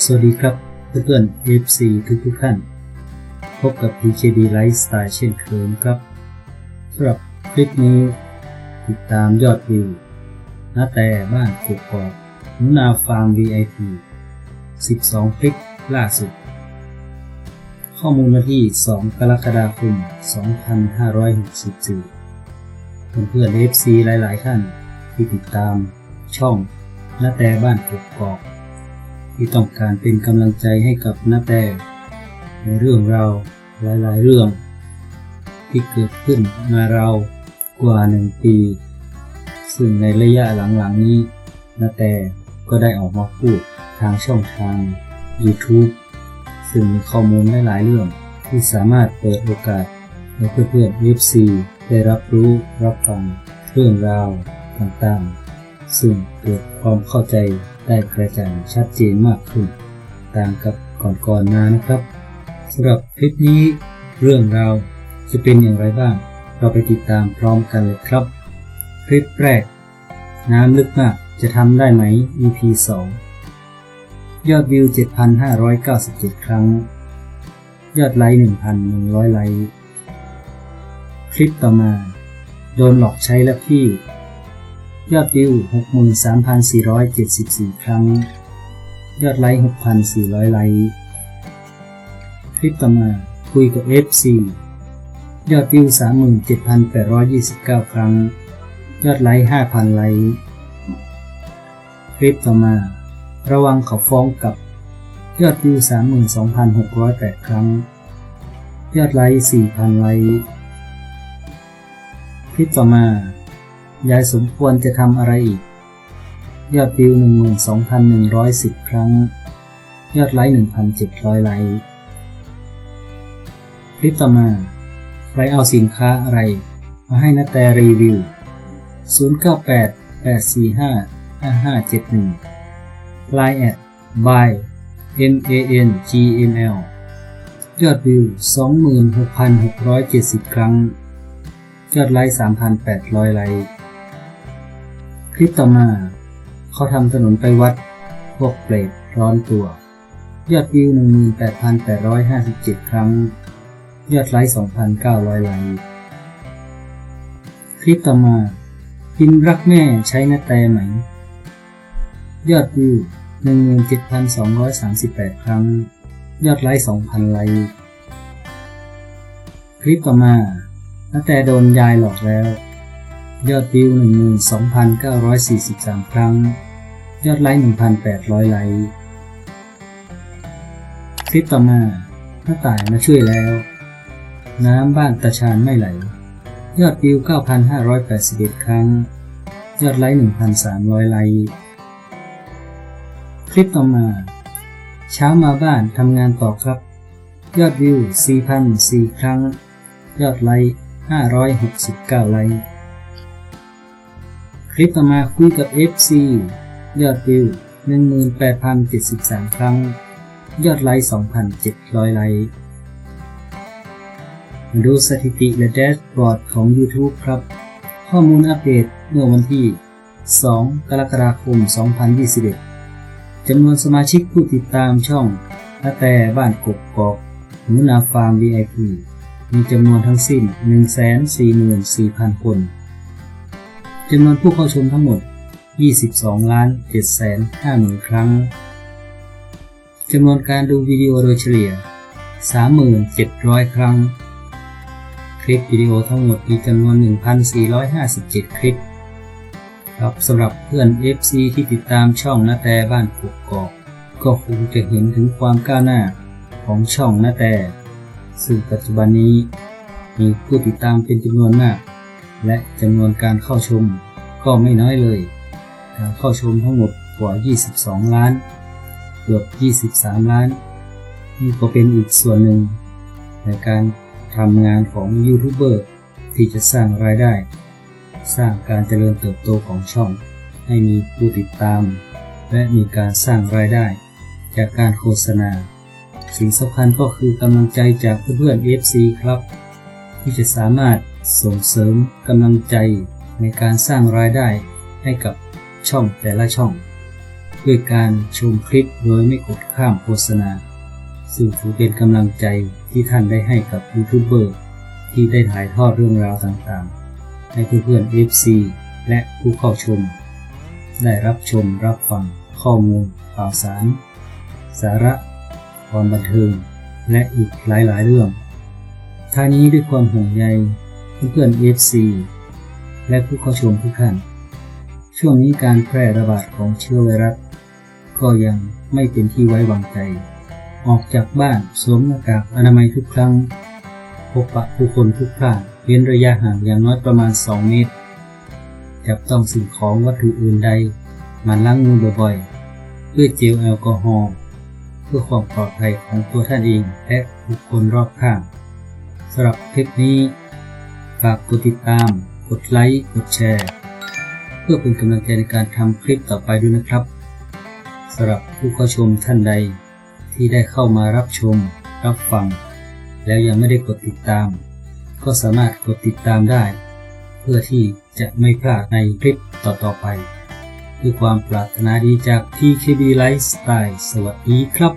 สวัสดีครับเพื่อนๆ FC ทุกทุกท่าน พบกับ PKD Lifestyle เช่นเคยครับสำหรับคลิปนี้ ติดตามยอดวิวนาแต่บ้านกกอกนูนาฟาร์ม VIP 12 คลิปล่าสุด ข้อมูลมาที่ 2 กรกฎาคม 2564 เพื่อนๆ FC หลายๆท่านที่ติดตามช่องนาแต่บ้านกกอก ที่ต้องการเป็นกำลังใจให้กับน้าแต่ในเรื่องราวหลายๆ เรื่อง ที่เกิดขึ้นมาเรากว่าหนึ่งปี ซึ่งในระยะหลังๆนี้นาแต่ก็ได้ออกมาพูดทางช่องทาง YouTube ซึ่งมีข้อมูลหลายๆเรื่องที่สามารถเปิดโอกาสให้เพื่อนๆ FC ได้รับรู้รับฟังเรื่องราวต่างๆ ซึ่งเกิดความเข้าใจ ได้กระจ่างชัดเจนมากขึ้น ต่างกับก่อนๆมานะครับสำหรับคลิปนี้เรื่องราวจะเป็นอย่างไรบ้าง เราไปติดตามพร้อมกันเลยครับ คลิปแรก น้ำลึกมากจะทำได้ไหม EP 2 ยอดวิว 7,597 ครั้ง ยอดไลค์ 1,100 ไลค์ คลิปต่อมา โดนหลอกใช้แล้วพี่ ยอดวิว 63,474 ครั้ง ยอดไลค์ 6,400 ไลค์ คลิปต่อมาคุยกับ FC ยอดวิว 37,829 ครั้ง ยอดไลค์ 5,000 ไลค์ คลิปต่อมา ระวังเขาฟ้องกับ ยอดวิว 32,608 ครั้ง ยอดไลค์ 4,000 ไลค์ คลิปต่อมา ยายสมควรจะทำอะไรอีก ยอดวิว 12,110 ครั้ง ยอดไลค์ 1,700 ไลค์ คลิปต่อมา ใครเอาสินค้าอะไร มาให้นาแต่รีวิว 098 845 5571 Line at by m a n g m l ยอดวิว 26,670 ครั้ง ยอดไลค์ 3,800 ไลค์ ลิปต่อมา เขาทำถนนไปวัด พวกเปรตร้อนตัว ยอดวิว 18,857 ครั้ง ยอดไลค์ 2,900 ไลค์คลิปต่อมา พิมรักแม่ใช้นาแต่ไหม ยอดวิว 17,238 ครั้ง ยอดไลค์ 2,000 ไลค์คลิปต่อมานาแต่โดนยายหลอกแล้ว ยอดวิว 12,943 ครั้ง ยอดไลค์ 1,800 ไลค์ คลิปต่อมาหน้าต่ายมาช่วยแล้ว น้ำบ้านตาชานไม่ไหล ยอดวิว 9,581 ครั้ง ยอดไลค์ 1,300 ไลค์ คลิปต่อมา เช้ามาบ้านทำงานต่อครับ ยอดวิว 4,004 ครั้ง ยอดไลค์ 569 ไลค์ คลิปต่อมาคุยกับ FC ยอดวิว 18,073 ครั้ง ยอดไลค์ 2,700 ไลค์มาดูสถิติและแดชบอร์ดของ YouTube ครับ ข้อมูลอัปเดตเมื่อวันที่ 2 กรกฎาคม 2021 จำนวนสมาชิกผู้ติดตามช่องนาแต่บ้านกกกอกหนูนาฟาร์ม VIP มีจำนวนทั้งสิ้น 144,000 คน จำนวนผู้เข้าชมทั้งหมด 22ล้าน7แสน50,000ครั้ง จำนวนการดูวิดีโอโดยเฉลี่ย 37,000 ครั้ง คลิปวิดีโอทั้งหมดมีจำนวน 1,457 คลิป ครับสำหรับเพื่อน FC ที่ติดตามช่องนาแต่บ้านกกอก ก็คงจะเห็นถึงความก้าวหน้าของช่องนาแต่ซึ่งปัจจุบันนี้มีผู้ติดตามเป็นจำนวนมาก และจำนวนการเข้าชมก็ไม่น้อยเลย การเข้าชมทั้งหมดกว่า 22 ล้าน เกือบ 23 ล้าน นี่ก็เป็นอีกส่วนหนึ่ง ในการทำงานของยูทูบเบอร์ที่จะสร้างรายได้ สร้างการเจริญเติบโตของช่อง ให้มีผู้ติดตาม และมีการสร้างรายได้ จากการโฆษณา สิ่งสำคัญก็คือกำลังใจจากเพื่อนๆ FC ครับ ที่จะสามารถ ส่งเสริมกำลังใจในการสร้างรายได้ให้กับช่องแต่ละช่อง ด้วยการชมคลิปโดยไม่กดข้ามโฆษณา ซึ่งถือเป็นกำลังใจที่ท่านได้ให้กับยูทูบเบอร์ที่ได้ถ่ายทอดเรื่องราวต่างๆ ให้เพื่อนๆ FC และผู้เข้าชม ได้รับชมรับฟังข้อมูลข่าวสาร สาระความบันเทิง และอีกหลายๆ เรื่องท่านี้ด้วยความห่วงใย เพื่อนๆ FC และผู้เข้าชมทุกท่าน ช่วงนี้การแพร่ระบาดของเชื้อไวรัส ก็ยังไม่เป็นที่ไว้วางใจ ออกจากบ้านสวมหน้ากากอนามัยทุกครั้ง พบปะผู้คนทุกพลาดเว้นระยะห่างอย่างน้อยประมาณ 2 เมตร จับต้องสิ่งของวัตถุอื่นใดมันล้างมือบ่อยๆ ด้วยเจลแอลกอฮอล์เพื่อความปลอดภัยของตัวท่านเองและบุคคลรอบข้างสำหรับคลิปนี้ ฝากกดติดตาม กดไลค์ กดแชร์ เพื่อเป็นกำลังใจในการทำคลิปต่อไปด้วยนะครับสำหรับผู้เข้าชมท่านใด ที่ได้เข้ามารับชม รับฟัง แล้วยังไม่ได้กดติดตาม ก็สามารถกดติดตามได้ เพื่อที่จะไม่พลาดในคลิปต่อๆไปด้วยความปรารถนาดีจาก TKB Lifestyle สวัสดีครับ